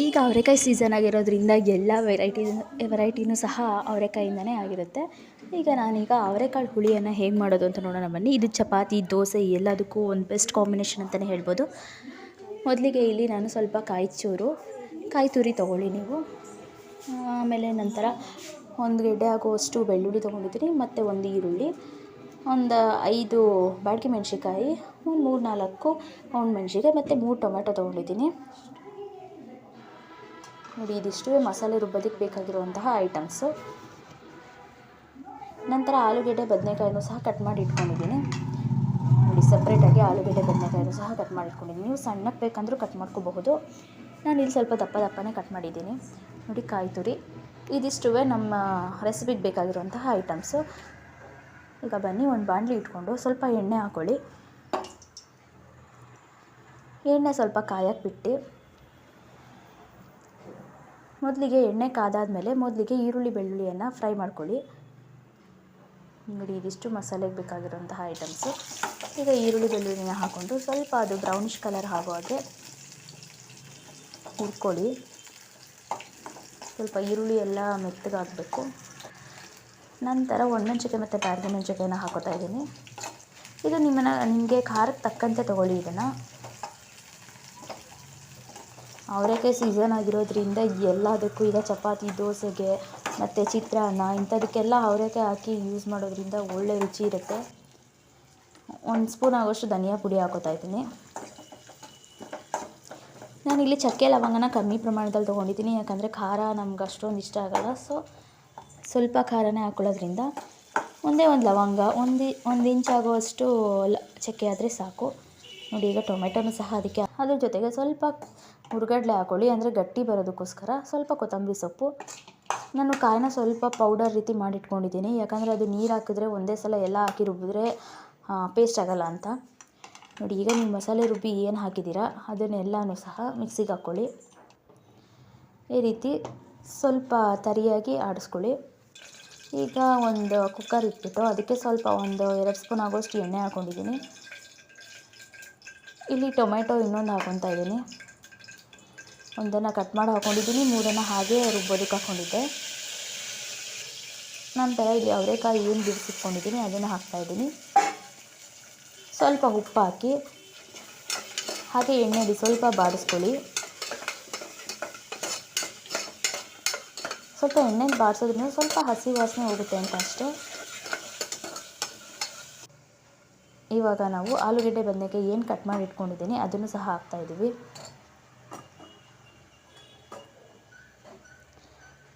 ಈಗ ಅವರೆಕಾಯಿ ಸೀಸನ್ ಆಗಿರೋದ್ರಿಂದ ಎಲ್ಲ ವೆರೈಟಿ ವೆರೈಟಿನೂ ಸಹ ಅವರೆಕಾಯಿಂದನೇ ಆಗಿರುತ್ತೆ. ಈಗ ನಾನೀಗ ಅವರೆಕಾಳು ಹುಳಿಯನ್ನು ಹೇಗೆ ಮಾಡೋದು ಅಂತ ನೋಡೋಣ ಬನ್ನಿ. ಇದು ಚಪಾತಿ, ದೋಸೆ ಎಲ್ಲದಕ್ಕೂ ಒಂದು ಬೆಸ್ಟ್ ಕಾಂಬಿನೇಷನ್ ಅಂತಲೇ ಹೇಳ್ಬೋದು. ಮೊದಲಿಗೆ ಇಲ್ಲಿ ನಾನು ಸ್ವಲ್ಪ ಕಾಯಿ ಚೂರು, ಕಾಯಿ ತುರಿ ತೊಗೊಳ್ಳಿ ನೀವು. ಆಮೇಲೆ ನಂತರ ಒಂದು ಗೆಡ್ಡೆ ಆಗುವಷ್ಟು ಬೆಳ್ಳುಳ್ಳಿ ತೊಗೊಂಡಿದ್ದೀನಿ, ಮತ್ತು ಒಂದು ಈರುಳ್ಳಿ, ಒಂದು ಐದು ಬಾಡಿಗೆ ಮೆಣಸಿನ್ಕಾಯಿ, ಒಂದು ಮೂರು ನಾಲ್ಕು ಮೆಣಸಿನ್ಕಾಯಿ, ಮತ್ತು ಮೂರು ಟೊಮೆಟೊ ತೊಗೊಂಡಿದ್ದೀನಿ. ನೋಡಿ ಇದಿಷ್ಟು ಮಸಾಲೆ ರುಬ್ಬೋದಕ್ಕೆ ಬೇಕಾಗಿರುವಂತಹ ಐಟಮ್ಸು ನಂತರ ಆಲೂಗೆಡ್ಡೆ ಬದನೆಕಾಯಿನೂ ಸಹ ಕಟ್ ಮಾಡಿ ಇಟ್ಕೊಂಡಿದ್ದೀನಿ. ನೋಡಿ ಸಪ್ರೇಟಾಗಿ ಆಲೂಗೆಡ್ಡೆ ಬದನೆಕಾಯಿನೂ ಸಹ ಕಟ್ ಮಾಡಿ ಇಟ್ಕೊಂಡಿದ್ದೀನಿ. ನೀವು ಸಣ್ಣಕ್ಕೆ ಬೇಕಂದರೂ ಕಟ್ ಮಾಡ್ಕೋಬಹುದು. ನಾನು ಇಲ್ಲಿ ಸ್ವಲ್ಪ ದಪ್ಪ ದಪ್ಪನೇ ಕಟ್ ಮಾಡಿದ್ದೀನಿ. ನೋಡಿ, ಕಾಯಿ ತುರಿ. ಇದಿಷ್ಟು ನಮ್ಮ ರೆಸಿಪಿಗೆ ಬೇಕಾಗಿರುವಂತಹ ಐಟಮ್ಸು ಈಗ ಬನ್ನಿ, ಒಂದು ಬಾಣಲಿ ಇಟ್ಕೊಂಡು ಸ್ವಲ್ಪ ಎಣ್ಣೆ ಹಾಕ್ಕೊಳ್ಳಿ ಎಣ್ಣೆ ಸ್ವಲ್ಪ ಕಾಯಕ್ಕೆ ಬಿಟ್ಟು. ಮೊದಲಿಗೆ ಎಣ್ಣೆ ಕಾದಾದಮೇಲೆ ಮೊದಲಿಗೆ ಈರುಳ್ಳಿ ಬೆಳ್ಳುಳ್ಳಿಯನ್ನು ಫ್ರೈ ಮಾಡ್ಕೊಳ್ಳಿ. ನೋಡಿ, ಇದಿಷ್ಟು ಮಸಾಲೆಗೆ ಬೇಕಾಗಿರುವಂತಹ ಐಟಮ್ಸು ಈಗ ಈರುಳ್ಳಿ ಬೆಳ್ಳುಳ್ಳಿನ ಹಾಕ್ಕೊಂಡು ಸ್ವಲ್ಪ ಅದು ಬ್ರೌನಿಷ್ ಕಲರ್ ಆಗೋ ಹಾಗೆ ಹುರ್ಕೊಳ್ಳಿ. ಸ್ವಲ್ಪ ಈರುಳ್ಳಿ ಎಲ್ಲ ಮೆತ್ತಗಾಗಬೇಕು. ನಂತರ ಒಣಮೆಣಸಿಕೆ ಮತ್ತು ಬ್ಯಾಡಗಿ ಮೆಣಸಿನ್ಕಾಯಿನ ಹಾಕೋತಾ ಇದ್ದೀನಿ. ಇದು ನಿಮ್ಮನ್ನು, ನಿಮಗೆ ಖಾರಕ್ಕೆ ತಕ್ಕಂತೆ ತೊಗೊಳ್ಳಿ ಇದನ್ನು. ಅವರೆಕಾಯಿ ಸೀಸನ್ ಆಗಿರೋದ್ರಿಂದ ಎಲ್ಲದಕ್ಕೂ ಈಗ ಚಪಾತಿ, ದೋಸೆಗೆ ಮತ್ತು ಚಿತ್ರಾನ್ನ ಇಂಥದಕ್ಕೆಲ್ಲ ಅವರೆಕಾಯಿ ಹಾಕಿ ಯೂಸ್ ಮಾಡೋದ್ರಿಂದ ಒಳ್ಳೆ ರುಚಿ ಇರುತ್ತೆ. ಒಂದು ಸ್ಪೂನ್ ಆಗೋಷ್ಟು ಧನಿಯಾ ಪುಡಿ ಹಾಕೋತಾ ಇದ್ದೀನಿ. ನಾನಿಲ್ಲಿ ಚಕ್ಕೆ ಲವಂಗನ ಕಮ್ಮಿ ಪ್ರಮಾಣದಲ್ಲಿ ತೊಗೊಂಡಿದ್ದೀನಿ, ಯಾಕಂದರೆ ಖಾರ ನಮ್ಗೆ ಅಷ್ಟೊಂದು ಇಷ್ಟ ಆಗೋಲ್ಲ. ಸೊ ಸ್ವಲ್ಪ ಖಾರನೇ ಹಾಕ್ಕೊಳ್ಳೋದ್ರಿಂದ ಒಂದೇ ಒಂದು ಲವಂಗ, ಒಂದು ಒಂದು ಇಂಚಾಗುವಷ್ಟು ಲ, ಚಕ್ಕೆ ಆದರೆ ಸಾಕು. ನೋಡಿ, ಈಗ ಟೊಮೆಟೊನೂ ಸಹ ಅದಕ್ಕೆ ಅದ್ರ ಜೊತೆಗೆ ಸ್ವಲ್ಪ ಹುರ್ಗಡ್ಲೆ ಹಾಕೊಳ್ಳಿ, ಅಂದರೆ ಗಟ್ಟಿ ಬರೋದಕ್ಕೋಸ್ಕರ ಸ್ವಲ್ಪ ಕೊತ್ತಂಬರಿ ಸೊಪ್ಪು. ನಾನು ಕಾಯಿನ ಸ್ವಲ್ಪ ಪೌಡರ್ ರೀತಿ ಮಾಡಿಟ್ಕೊಂಡಿದ್ದೀನಿ. ಯಾಕಂದರೆ ಅದು ನೀರು ಹಾಕಿದ್ರೆ ಒಂದೇ ಸಲ ಎಲ್ಲ ಹಾಕಿ ರುಬ್ಬಿದ್ರೆ ಪೇಸ್ಟ್ ಆಗೋಲ್ಲ ಅಂತ. ನೋಡಿ, ಈಗ ನೀವು ಮಸಾಲೆ ರುಬ್ಬಿ ಏನು ಹಾಕಿದ್ದೀರಾ, ಅದನ್ನೆಲ್ಲನೂ ಸಹ ಮಿಕ್ಸಿಗೆ ಹಾಕ್ಕೊಳ್ಳಿ ಈ ರೀತಿ ಸ್ವಲ್ಪ ತರಿಯಾಗಿ ಆಡಿಸ್ಕೊಳ್ಳಿ. ಈಗ ಒಂದು ಕುಕ್ಕರ್ ಇಟ್ಬಿಟ್ಟು ಅದಕ್ಕೆ ಸ್ವಲ್ಪ ಒಂದು ಎರಡು ಸ್ಪೂನ್ ಆಗೋಷ್ಟು ಎಣ್ಣೆ ಹಾಕ್ಕೊಂಡಿದ್ದೀನಿ ಇಲ್ಲಿ ಟೊಮೆಟೊ ಇನ್ನೊಂದು ಹಾಕೊತಾ ಇದ್ದೀನಿ. ಒಂದನ್ನು ಕಟ್ ಮಾಡಿ ಹಾಕ್ಕೊಂಡಿದ್ದೀನಿ ಮೂರನ್ನು ಹಾಗೇ ರುಬ್ಬೋದಕ್ಕೆ ಹಾಕ್ಕೊಂಡಿದ್ದೆ ನಂತರ ಇಲ್ಲಿ ಅವರೆಕಾಯಿ ಏನು ಬಿಡಿಸಿಟ್ಕೊಂಡಿದ್ದೀನಿ ಅದನ್ನು ಹಾಕ್ತಾಯಿದ್ದೀನಿ ಸ್ವಲ್ಪ ಉಪ್ಪು ಹಾಕಿ, ಹಾಗೆ ಎಣ್ಣೆಲಿ ಸ್ವಲ್ಪ ಬಾಡಿಸ್ಕೊಳ್ಳಿ. ಸ್ವಲ್ಪ ಎಣ್ಣೆ ಬಾಡಿಸೋದ್ರಿಂದ ಸ್ವಲ್ಪ ಹಸಿ ವಾಸನೆ ಹೋಗುತ್ತೆ ಅಂತ ಅಷ್ಟೇ. ಇವಾಗ ನಾವು ಆಲೂಗಡ್ಡೆ ಬದನೆಕಾಯಿ ಏನು ಕಟ್ ಮಾಡಿ ಇಟ್ಕೊಂಡಿದ್ದೀನಿ, ಅದನ್ನು ಸಹ ಹಾಕ್ತಾಯಿದ್ದೀವಿ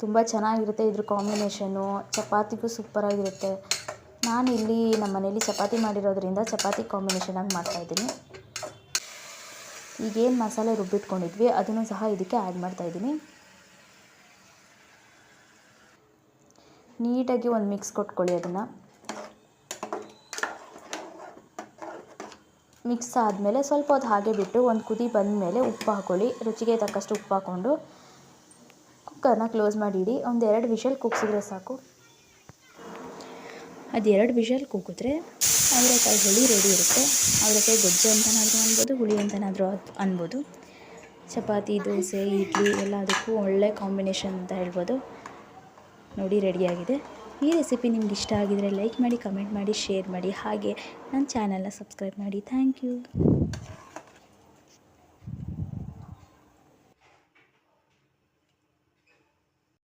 ತುಂಬ ಚೆನ್ನಾಗಿರುತ್ತೆ ಇದ್ರ ಕಾಂಬಿನೇಷನು ಚಪಾತಿಗೂ ಸೂಪರಾಗಿರುತ್ತೆ ನಾನು ಇಲ್ಲಿ ನಮ್ಮ ಮನೇಲಿ ಚಪಾತಿ ಮಾಡಿರೋದ್ರಿಂದ ಚಪಾತಿ ಕಾಂಬಿನೇಷನಾಗಿ ಮಾಡ್ತಾಯಿದ್ದೀನಿ ಈಗೇನು ಮಸಾಲೆ ರುಬ್ಬಿಟ್ಕೊಂಡಿದ್ವಿ, ಅದನ್ನು ಸಹ ಇದಕ್ಕೆ ಆ್ಯಡ್ ಮಾಡ್ತಾಯಿದ್ದೀನಿ ನೀಟಾಗಿ ಒಂದು ಮಿಕ್ಸ್ ಕೊಟ್ಕೊಳ್ಳಿ ಅದನ್ನು. ಮಿಕ್ಸ್ ಆದಮೇಲೆ ಸ್ವಲ್ಪ ಹೊತ್ತು ಹಾಗೆ ಬಿಟ್ಟು ಒಂದು ಕುದಿ ಬಂದಮೇಲೆ ಉಪ್ಪು ಹಾಕ್ಕೊಳ್ಳಿ ರುಚಿಗೆ ತಕ್ಕಷ್ಟು ಉಪ್ಪು ಹಾಕ್ಕೊಂಡು ಕುಕ್ಕರ್ನ ಕ್ಲೋಸ್ ಮಾಡಿ ಇಡಿ ಒಂದು ಎರಡು ವಿಷಲ್ ಕೂಗಿಸಿದ್ರೆ ಸಾಕು. ಅದು ಎರಡು ವಿಷಲ್ ಕೂಗಿದ್ರೆ ಅವರೆಕಾಯಿ ಹುಳಿ ರೆಡಿ ಇರುತ್ತೆ. ಅವರೆಕಾಯಿ ಗೊಜ್ಜು ಅಂತನಾದರೂ ಅನ್ಬೋದು, ಹುಳಿ ಅಂತನಾದರೂ ಅನ್ಬೋದು. ಚಪಾತಿ, ದೋಸೆ, ಇಡ್ಲಿ ಎಲ್ಲ ಅದಕ್ಕೂ ಒಳ್ಳೆ ಕಾಂಬಿನೇಷನ್ ಅಂತ ಹೇಳ್ಬೋದು. ನೋಡಿ ರೆಡಿಯಾಗಿದೆ ಈ ರೆಸಿಪಿ ನಿಮ್ಗೆ ಇಷ್ಟ ಆಗಿದರೆ ಲೈಕ್ ಮಾಡಿ, ಕಮೆಂಟ್ ಮಾಡಿ, ಶೇರ್ ಮಾಡಿ, ಹಾಗೆ ನನ್ನ ಚಾನಲ್ನ ಸಬ್ಸ್ಕ್ರೈಬ್ ಮಾಡಿ. Thank you.